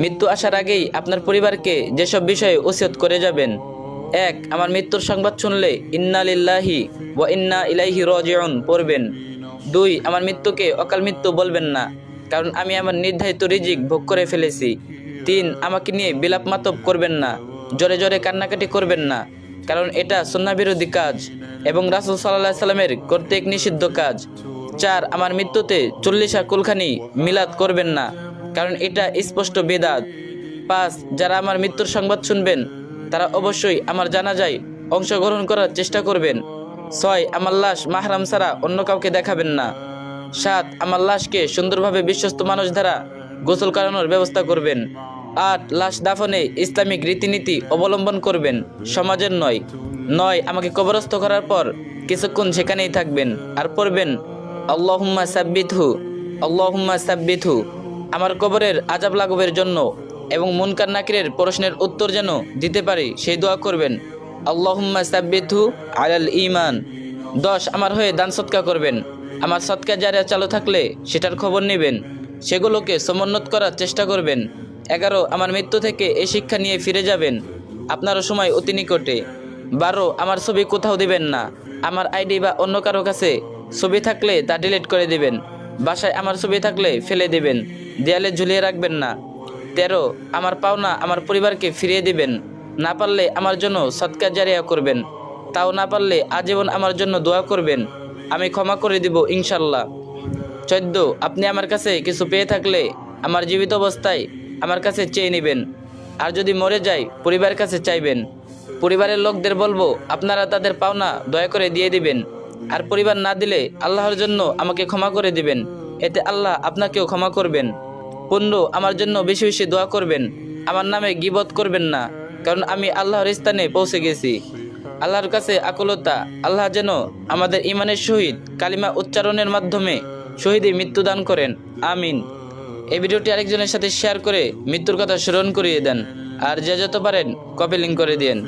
মৃত্যু আসার আগেই আপনার পরিবারকে যেসব বিষয়ে ওসিয়ত করে যাবেন। এক, আমার মৃত্যুর সংবাদ শুনলে ইন্না লিল্লাহি ওয়া ইন্না ইলাইহি রাজিউন পড়বেন। দুই, আমার মৃত্যুকে অকাল মৃত্যু বলবেন না, কারণ আমি আমার নির্ধারিত রিজিক ভোগ করে ফেলেছি। তিন, আমাকে নিয়ে বিলাপ মাতব করবেন না, জোরে জোরে কান্নাকাটি করবেন না, কারণ এটা সন্নাবিরোধী কাজ এবং রাসুল সাল্লাহ সাল্লামের কর্তৃক নিষিদ্ধ কাজ। চার, আমার মৃত্যুতে চল্লিশা কুলখানি মিলাদ করবেন না কারণ এটা স্পষ্ট বেদাত। পাঁচ, যারা আমার মৃত্যুর সংবাদ শুনবেন, তারা অবশ্যই আমার জানা যায় অংশগ্রহণ করার চেষ্টা করবেন। ছয়, আমার লাশ মাহরাম ছাড়া অন্য কাউকে দেখাবেন না। সাত, আমার লাশকে সুন্দরভাবে বিশ্বস্ত মানুষ দ্বারা গোসল করানোর ব্যবস্থা করবেন। আট, লাশ দাফনে ইসলামিক রীতিনীতি অবলম্বন করবেন, সমাজের নয়। নয়, আমাকে কবরস্থ করার পর কিছুক্ষণ সেখানেই থাকবেন আর পড়বেন, আল্লাহুম্মা সাব্বিথু আল্লাহুম্মা সাব্বিথু আমার কবরের আজাব লাঘবের জন্য এবং মুনকার নাকিরের প্রশ্নের উত্তর যেন দিতে পারি, সেই দোয়া করবেন। আল্লাহুম্মা সাব্বিথু আলাল ইমান দশ, আমার হয়ে দান সৎকা করবেন। আমার সৎকা জারিয়া চালু থাকলে সেটার খবর নেবেন। সেগুলোকে সমুন্নত করার চেষ্টা করবেন। এগারো, আমার মৃত্যু থেকে এই শিক্ষা নিয়ে ফিরে যাবেন। আপনারও সময় অতি নিকটে। বারো, আমার ছবি কোথাও দিবেন না। আমার আইডি বা অন্য কারও কাছে ছবি থাকলে তা ডিলিট করে দিবেন। বাসায় আমার ছবি থাকলে ফেলে দিবেন। দেয়ালে ঝুলিয়ে রাখবেন না। তেরো, আমার পাওনা আমার পরিবারকে ফিরিয়ে দিবেন। না পারলে আমার জন্য সৎকার জারিয়া করবেন। তাও না পারলে আজীবন আমার জন্য দোয়া করবেন। আমি ক্ষমা করে দিব ইনশাল্লাহ চোদ্দ, আপনি আমার কাছে কিছু পেয়ে থাকলে আমার জীবিত অবস্থায় আমার কাছে চেয়ে নেবেন। আর যদি মরে যাই পরিবারের কাছে চাইবেন। পরিবারের লোকদের বলব, আপনারা তাদের পাওনা দয়া করে দিয়ে দিবেন। আর পরিবার না দিলে আল্লাহর জন্য আমাকে ক্ষমা করে দিবেন। এতে আল্লাহ আপনাকেও ক্ষমা করবেন। পণ্য আমার জন্য বেশি বেশি দোয়া করবেন। আমার নামে গিবত করবেন না, কারণ আমি আল্লাহর স্থানে পৌঁছে গেছি। আল্লাহর কাছে আকুলতা, আল্লাহ যেন আমাদের ইমানের শহীদ কালিমা উচ্চারণের মাধ্যমে শহীদে মৃত্যুদান করেন। আমিন। এই ভিডিওটি আরেকজনের সাথে শেয়ার করে মৃত্যুর কথা স্মরণ করিয়ে দেন, আর যে যত পারেন কপি লিঙ্ক করে দিন